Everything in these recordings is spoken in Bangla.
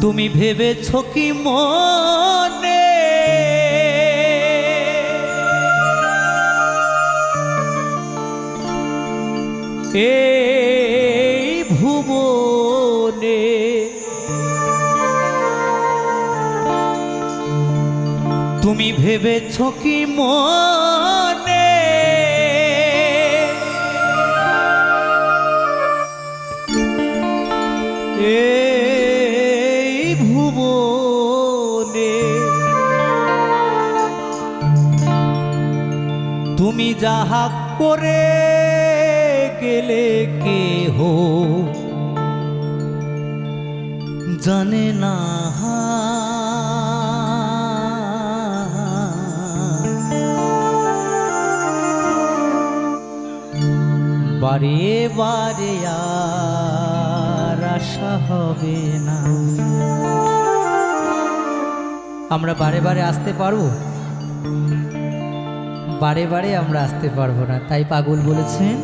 তুমি ভেবেছ কি মনে? এই ভুবনে তুমি ভেবেছ কি মনে? এই যাহা করে গেলে কেহ জানে না। বারে বারে আশা হবে না। আমরা বারে বারে আসতে পারব? বারে বারে আমরা আসতে পারব না। তাই পাগল বলেছেন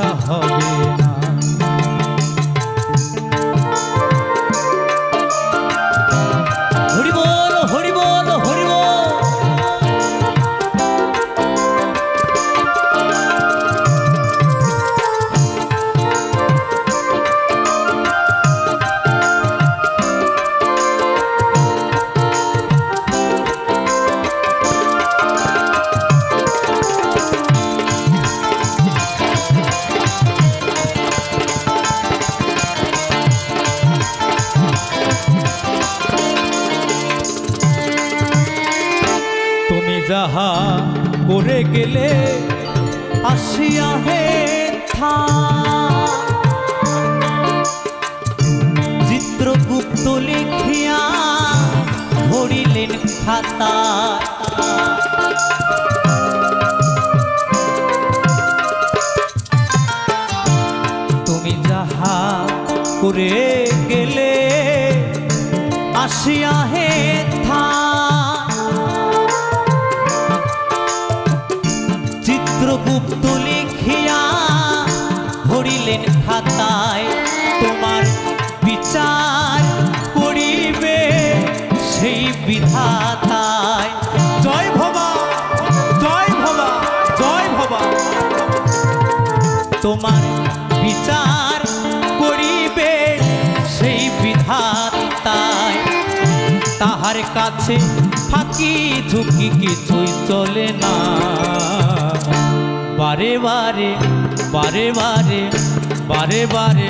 আশা হবে না। করে গেলে আসিয়া হে চিত্রগুপ্ত লিখিয়া ভরিলেন খাতা। তুমি যাহা করে গেলে আসিয়া হে ভরিলেন খাতায়, তোমার বিচার করিবে সেই বিধাতায়। জয় ভবা জয় ভবা জয় ভবা। তোমার বিচার করিবে সেই বিধাতায়। তাহার কাছে ফাঁকি ঝুঁকি কিছুই চলে না। বারে বারে বারে বারে বারে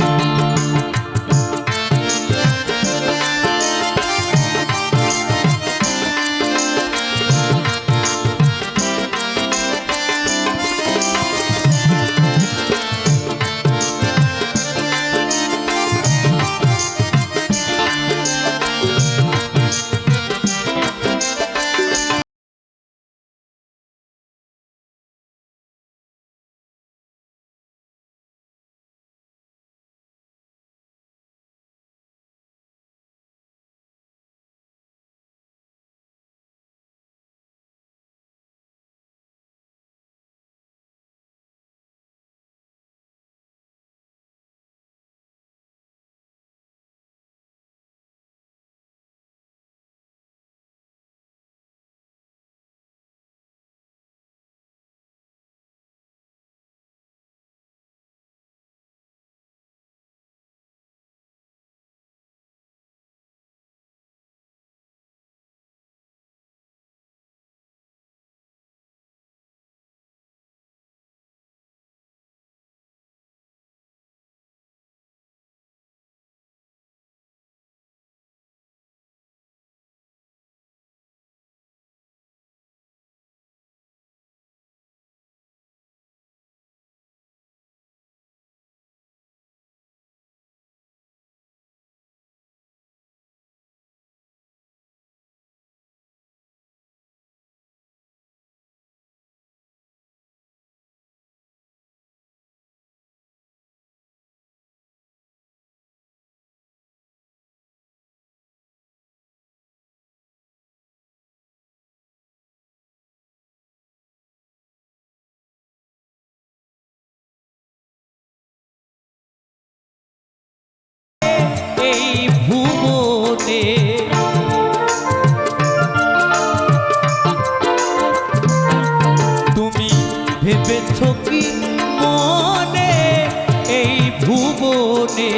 ভুবনে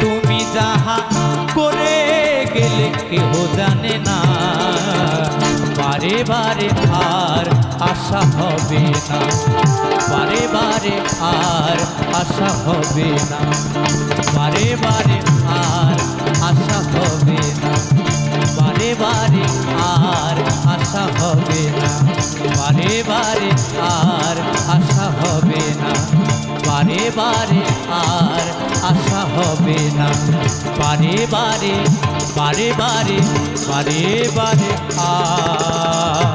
তুমি যাহা করে গেলে কেহ জানে না। বারে বারে আর আশা হবে না। বারে বারে আর আশা হবে না। বারে বারে হবে না। বারে বারে বারে বারে বারে বারে আর